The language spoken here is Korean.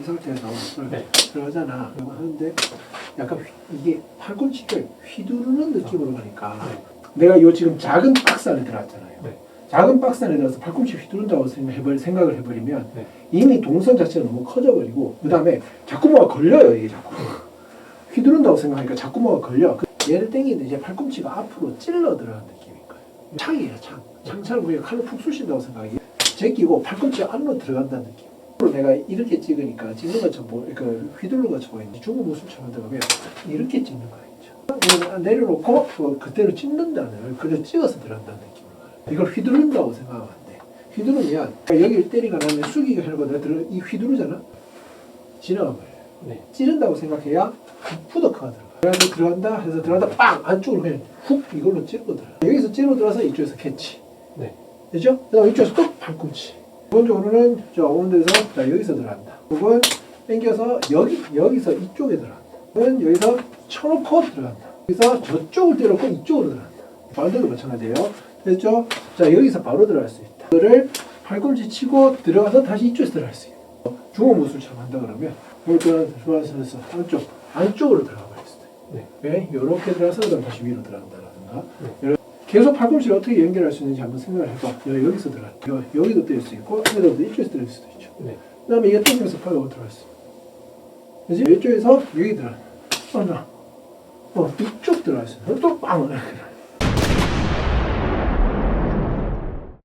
이 상태에서 네. 들어가잖아. 그거 하는데 약간 휘- 이게 팔꿈치가 휘두르는 느낌으로 가니까 내가 요 지금 작은 박스 안에 들어갔잖아요. 네. 작은 박스 안에 들어서 팔꿈치 휘두른다고 생각 해버리, 생각을 해버리면 네. 이미 동선 자체가 너무 커져버리고 그 다음에 자꾸 뭐가 걸려요 이게 자꾸 휘두른다고 생각하니까 자꾸 뭐가 걸려 그 얘를 땡기는데 이제 팔꿈치가 앞으로 찔러 들어가는 느낌인 거예요 창이에요 창 창처럼 그냥 칼로 푹 쑤신다고 생각해 제끼고 팔꿈치 안으로 들어간다는 느낌 내가 이렇게 찍으니까 찍는 것처럼 보, 그 휘두르는 것처럼 보이는데 중국 무술처럼 들어가면 이렇게 찍는 거예요 내려놓고 어, 그대로 찍는다는 그대로 찍어서 들어간다는 느낌으로 이걸 휘두른다고 생각하면 안 돼. 휘두르면 여기를 때리가 나면 숙이가 하는 거다. 들어 이 휘두르잖아? 지나가 버려요 네. 찌른다고 생각해야 푸더크가 들어가. 그래서 들어간다 해서 들어간다 빵! 안쪽으로 그냥 훅 이걸로 찌르고 들어가. 여기서 찌르고 들어서 이쪽에서 캐치. 네. 되죠? 그 다음 이쪽에서 또 팔꿈치 기본적으로는 저 오는 데서 자 여기서 들어간다. 혹은 당겨서 여기 여기서 이쪽에 들어간다. 혹은 여기서 쳐놓고 들어간다. 여기서 저쪽을 때려놓고 이쪽으로 들어간다. 반대도 마찬가지예요. 됐죠? 자 여기서 바로 들어갈 수 있다. 그거를 팔꿈치 치고 들어가서 다시 이쪽에서 들어갈 수 있다. 중어 무술처럼 한다 그러면 이렇게 들어가서 안쪽 안쪽으로 들어가 버릴 수도 있고 네. 네, 이렇게 들어가서 다시 위로 들어간다라든가. 네. 계속 팔꿈치를 어떻게 연결할 수 있는지 한번 생각을 해봐 여- 여기서 들어가 여- 여기도 뜰수 있고 여기도 이쪽에서 뜰 수도 있죠 네. 그 다음에 이게 땡겨서 팔로 들어갈 수 있어 그지? 이쪽에서 여기 들어가 어, 나. 어, 이쪽 들어갈 수 있어 또 빵